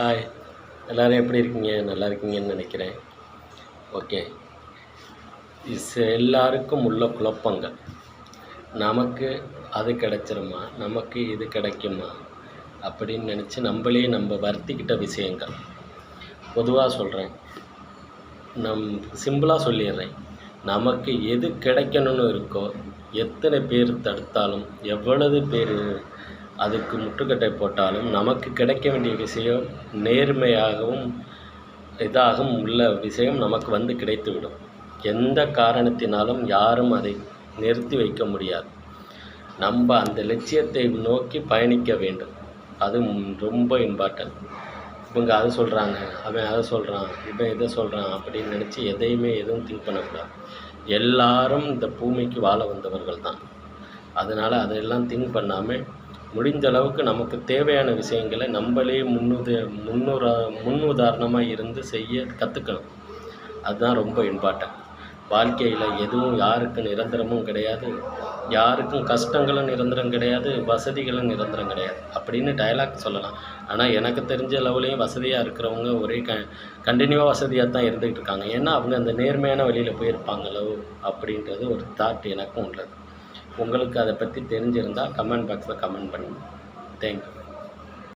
Hi எல்லோரும் எப்படி இருக்கீங்க? நல்லா இருக்கீங்கன்னு நினைக்கிறேன். ஓகே இஸ் எல்லாருக்கும் உள்ள குழப்பங்கள். நமக்கு அது கிடைச்சிருமா? நமக்கு இது கிடைக்குமா? அப்படின்னு நினச்சி நம்மளே நம்ம வருத்திக்கிட்ட விஷயங்கள். பொதுவாக சொல்கிறேன் நம் சிம்பிளாக சொல்லிடுறேன். நமக்கு எது கிடைக்கணும்னு இருக்கோ எத்தனை பேர் தடுத்தாலும் எவ்வளவு பேர் அதுக்கு முட்டுக்கட்டை போட்டாலும் நமக்கு கிடைக்க வேண்டிய விஷயம் நேர்மையாகவும் இதாகவும் உள்ள விஷயம் நமக்கு வந்து கிடைத்துவிடும். எந்த காரணத்தினாலும் யாரும் அதை நிறுத்தி வைக்க முடியாது. நம்ம அந்த லட்சியத்தை நோக்கி பயணிக்க வேண்டும். அது ரொம்ப இம்பார்ட்டன்ட் இவங்க அதை சொல்கிறாங்க அவன் அதை சொல்கிறான் இவன் இதை சொல்கிறான் அப்படின்னு நினச்சி எதையுமே எதுவும் திங்க் பண்ணக்கூடாது. எல்லாரும் இந்த பூமிக்கு வாழ வந்தவர்கள் தான் அதனால் அதையெல்லாம் திங்க் பண்ணாமல் முடிஞ்ச அளவுக்கு நமக்கு தேவையான விஷயங்களை நம்மளே முன்னுத முன்னுரா முன் உதாரணமாக இருந்து செய்ய கற்றுக்கணும் அதுதான் ரொம்ப இம்பார்ட்டன்ட் வாழ்க்கையில் எதுவும் யாருக்கும் நிரந்தரமும் கிடையாது. யாருக்கும் கஷ்டங்களும் நிரந்தரம் கிடையாது. வசதிகளும் நிரந்தரம் கிடையாது. அப்படின்னு டயலாக் சொல்லலாம். ஆனால் எனக்கு தெரிஞ்ச லெவலையும் வசதியாக இருக்கிறவங்க ஒரே க கண்டினியூவாக வசதியாக தான் இருந்துகிட்டு இருக்காங்க. ஏன்னா அவங்க அந்த நேர்மையான வழியில் போயிருப்பாங்களோ அப்படின்றது ஒரு தாட் எனக்கும் உள்ளது. உங்களுக்கு அதை பற்றி தெரிஞ்சிருந்தால் கமெண்ட் பாக்ஸில் கமெண்ட் பண்ணுங்கள் தேங்க்யூ